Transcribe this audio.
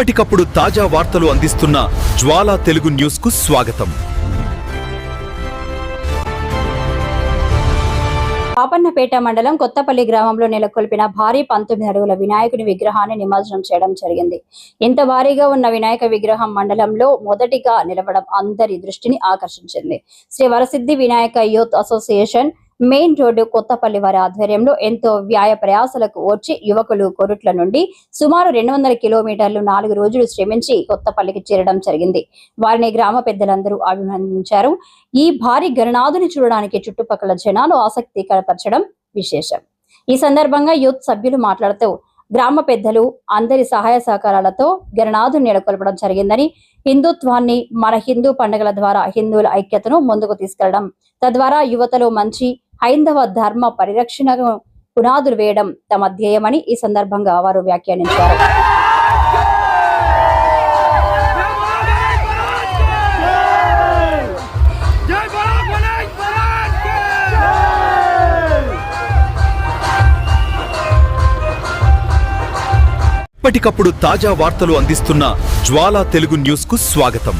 ఎప్పటికప్పుడు తాజా వార్తలు అందిస్తున్న జ్వాలా తెలుగు న్యూస్కు స్వాగతం. పాపన్నపేట మండలం కొత్తపల్లి గ్రామంలో నెలకొల్పిన భారీ పంతొమ్మిది అడుగుల వినాయకుని విగ్రహాన్ని నిమజ్జనం చేయడం జరిగింది. ఇంత భారీగా ఉన్న వినాయక విగ్రహం మండలంలో మొదటిగా నిలవడం అందరి దృష్టిని ఆకర్షించింది. Shri Varasiddhi Vinayaka youth association main road Kothapalli వారి ఆధ్వర్యంలో ఎంతో వ్యాయ ప్రయాసలకు వచ్చి యువకులు కొరుట్ల నుండి సుమారు రెండు వందల కిలోమీటర్లు నాలుగు రోజులు శ్రమించి కొత్తపల్లికి చేరడం జరిగింది. వారిని గ్రామ పెద్దలందరూ అభినందించారు. ఈ భారీ గణనాథుని చూడడానికి చుట్టుపక్కల జనాలు ఆసక్తి కనపరచడం విశేషం. ఈ సందర్భంగా యూత్ సభ్యులు మాట్లాడుతూ గ్రామ పెద్దలు అందరి సహాయ సహకారాలతో గణనాథుని నెలకొల్పడం జరిగిందని హిందుత్వాన్ని మన హిందూ పండుగల ద్వారా హిందువుల ఐక్యతను ముందుకు తీసుకెళ్ళడం తద్వారా యువతలో మంచి హైందవ ధర్మ పరిరక్షణ పునాదులు వేయడం తమ ధ్యేయమని ఈ సందర్భంగా వారు వ్యాఖ్యానించారు. ఎప్పటికప్పుడు తాజా వార్తలు అందిస్తున్న జ్వాలా తెలుగు న్యూస్కు స్వాగతం.